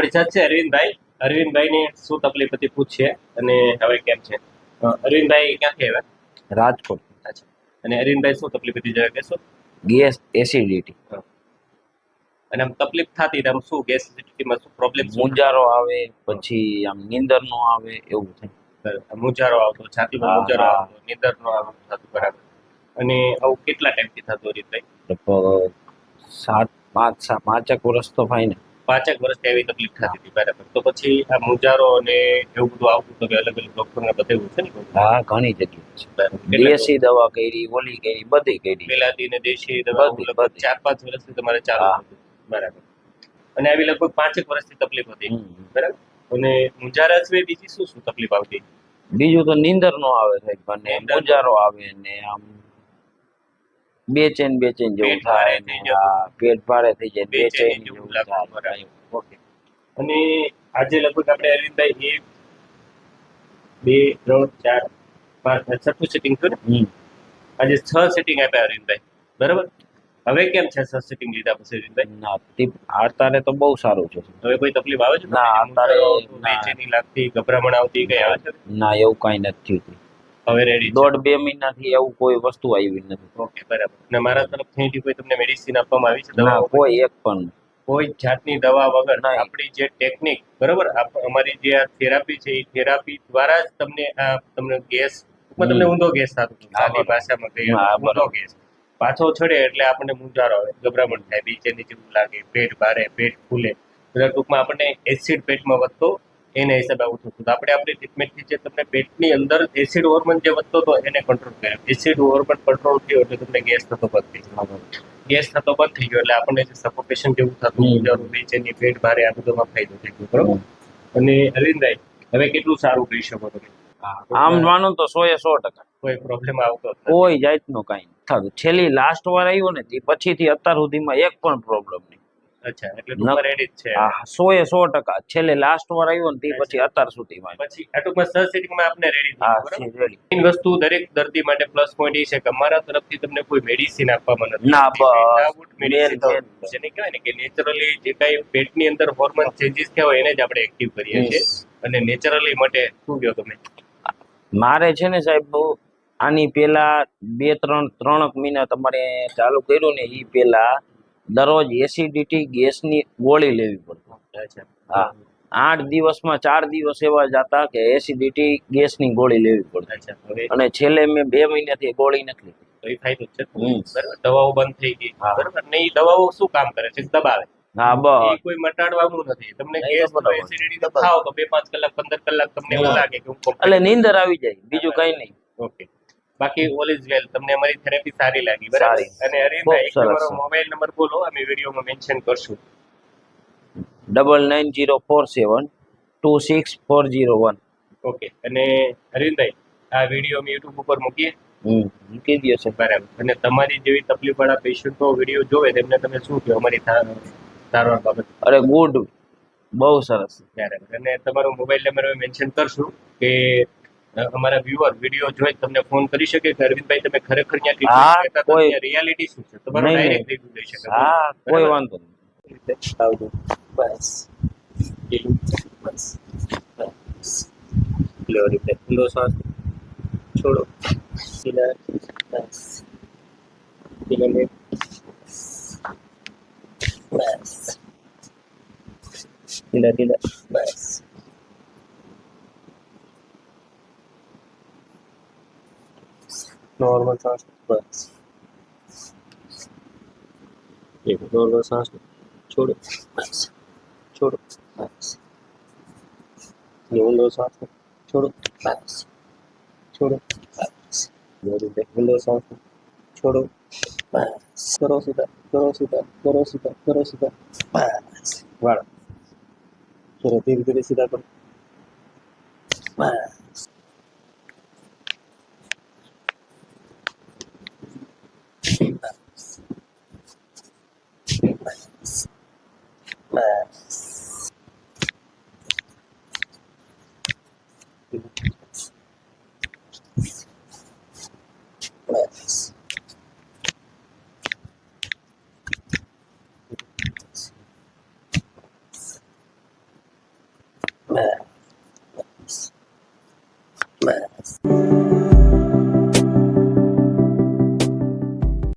આપણી સાથે છે અરવિંદભાઈ. અરવિંદભાઈની શું તકલીફ હતી પૂછીએ અને હવે કેમ છે? અરવિંદભાઈ ક્યાંથી આવ્યા? રાજકોટ. અચ્છા. અને અરવિંદભાઈ શું તકલીફ હતી? જરા કહેશો. Gas acidity. અને આમ તકલીફ થતી આમ શું ગેસ એસિડિટીમાં શું પ્રોબ્લેમ મુંજારો આવે પછી આમ નીંદર નો આવે એવું થાય. મુજારો આવતો છાતીમાં મુજારો આવતો નીંદર નો આવતું થતું બરાબર. અને આવું કેટલા ટાઈમથી થતું અરવિંદભાઈ? લગભગ સાત પાંચ પાંચ પાંચેક વર્ષ તો થાય ને. પાંચેક વર્ષથી એવી તકલીફ થતી હતી બરાબર. તો પછી આ મુજારો અને એવું બધું આવતું તો કે અલગ અલગ ડોક્ટરને બતાવ્યું છે ને હા ઘણી જગ્યાએ છે. દેશી દવા કરી ઓલી કરી બધી કરી. પેલાથી ને દેશી દવા લગભગ ચાર પાંચ વર્ષથી તમારે ચાલુ હતું. બરાબર. અને આવી લગભગ પાંચેક વર્ષથી તકલીફ હતી. બરાબર. અને મુજારા સિવાય બીજી શું શું તકલીફ આવતી? બીજું તો નીંદર નો આવે અને નીંદર મુંજારો આવે ને આમ બેચેન બેચેન જેવું થાય. પેટ ભારે થઈ જાય. બેચેન જેવું થાય. ઓકે. અને આજે લગભગ આપણે અરવિંદભાઈ એક બે ત્રણ ચાર પાંચ છઠ્ઠું સેટિંગ થયું આજે છ સેટિંગ આપ્યા અરવિંદભાઈ. બરાબર? હવે કેમ છે છ સેટિંગ લીધા પછી અરવિંદભાઈ? ના ટીપ અત્યારે તો બહુ સારું છે. હવે કોઈ તકલીફ આવે છે? ના, ના. બેચેની લાગતી ગભરામણ આવતી કઈ આવે છે? ના એવું કઈ નથી થયું. હવે રેડી દોઢ બે મહિનાથી એવું કોઈ વસ્તુ આવી નથી. ઓકે બરાબર. અને મારા તરફથી કોઈ તમને મેડિસિન આપવામાં આવી છે? દવા કોઈ એક પણ. કોઈ જાતની દવા વગર? આપણી જે ટેકનિક બરાબર? અમારી જે આ થેરાપી છે એ થેરાપી દ્વારા જ તમને આ તમને ગેસ તમને ઊંધો ગેસ થતો સાદી ભાષામાં કહીએ ઊંધો ગેસ. પાછો છડે એટલે આપણને મૂંઝારો આવે ગભરામણ થાય બીજેની જેવું લાગે પેટ ભારે પેટ ફૂલે. બધા ટૂંકમાં આપણને એસિડ પેટમાં વધતો એના હિસાબે આવું થતું તો આપણે આપણી ટ્રીટમેન્ટથી જે તમને પેટની અંદર એસિડ હોર્મોન જે વધતો હતો એને કંટ્રોલ કર્યા. એસિડ હોર્મોન કંટ્રોલ થયો એટલે તમને ગેસ થતો બંધ થઈ ગયો. ગેસ થતો બંધ થઈ ગયો એટલે આપણને જે સફોકેશન જેવું થતું. છે બેચેની પેટ ભારે આ બધોમાં ફાયદો થઈ ગયો બરોબર? અને અરવિંદભાઈ હવે કેટલું સારું કહી શકો તમે? આમ માનો તો સો એ સો ટકા. કોઈ પ્રોબ્લેમ આવતો. કોઈ જાતનું કઈ થતું. છેલ્લી લાસ્ટ વાર આવ્યો ને તે પછીથી અત્યાર સુધીમાં એક પણ પ્રોબ્લેમ નહીં. અચ્છા એટલે ટૂંકમાં રેડી જ છે. સો એ સો ટકા. છેલ્લે લાસ્ટ વાર આવ્યો ને તે પછી અત્યાર સુધીમાં પછી આ ટૂંકમાં સર સેટિંગમાં આપને રેડી હા વસ્તુ દરેક દર્દી માટે પ્લસ પોઈન્ટ એ છે કે અમારા તરફથી તમને કોઈ મેડિસિન આપવામાં નથી ના, બસ. Without medicine Main, main. જેને કહેવાય ને કે નેચરલી જે કાંઈ પેટની અંદર હોર્મોન ચેન્જીસ થયા હોય એને જ આપણે એક્ટિવ કરીએ છીએ. અને નેચરલી માટે શું કહો તમે? મારે છે ને સાહેબ બહુ આની પેલા બે ત્રણ ત્રણક મહિના તમારે ચાલુ કર્યું ને એ પેલા દરરોજ એસિડિટી ગેસની ગોળી લેવી પડતી હા. આઠ દિવસમાં ચાર દિવસ એવા જતા કે એસિડિટી ગેસની ગોળી લેવી પડતી અને છેલ્લે મેં બે મહિનાથી ગોળી નથી લીધી. તો એ ફાયદો છે. દવાઓ બંધ થઈ ગઈ. બરાબર? ને એ દવાઓ શું કામ કરે છે? દબાવે. હા બસ. કોઈ મટાડવાનું નથી. તમને ગેસ એસિડિટી તો બે પાંચ કલાક પંદર કલાક તમને એવું લાગે કે એટલે નીંદર આવી જાય. બીજું કઈ નહીં. ઓકે. બાકી ઓલ ઇઝ વેલ તમને અમારી થેરેપી સારી લાગી બરાબર? અને હરીભાઈ એક તમારો મોબાઈલ નંબર બોલો અમે વિડીયોમાં મેન્શન કરશું. Double nine zero four seven two six four zero one okay અને હરીનભાઈ આ વીડિયો અમે યુટ્યુબ ઉપર મૂકીએ? મૂકી દો છે. બરાબર. અને તમારી જેવી તકલીફ પેશન્ટો વીડિયો જોવે તેમને તમે શું કહો અમારી સારવાર બાબત? અરે ગુડ બહુ સરસ. બરાબર. અને તમારો મોબાઈલ નંબર અમે મેન્શન કરશું કે અમારા વ્યુઅર વીડિયો જોઈ તમને ફોન કરી શકે કે અરવિંદભાઈ તમે ખરેખર ત્યાં treatment કોઈ- રિયાલિટી શું છે? તમારો ડાયરેક્ટ રિવ્યુ લઈ શકે. હા કોઈ વાંધો નહીં. આવજો બસ. એટલું બસ. લો રીતે ઊંડો શ્વાસ છોડો. ધીરે બસ. ધીરે લે. બસ. ધીરે ધીરે બસ. નોર્મલ શ્વાસ બસ એક નોર્મલ શ્વાસ છોડો બસ છોડો બસ ઊંડો શ્વાસ છોડો બસ છોડો બસ રીતે ઊંડો શ્વાસ છોડો બસ કરો સીધા કરો સીધા કરો સીધા કરો સીધા બસ Let's.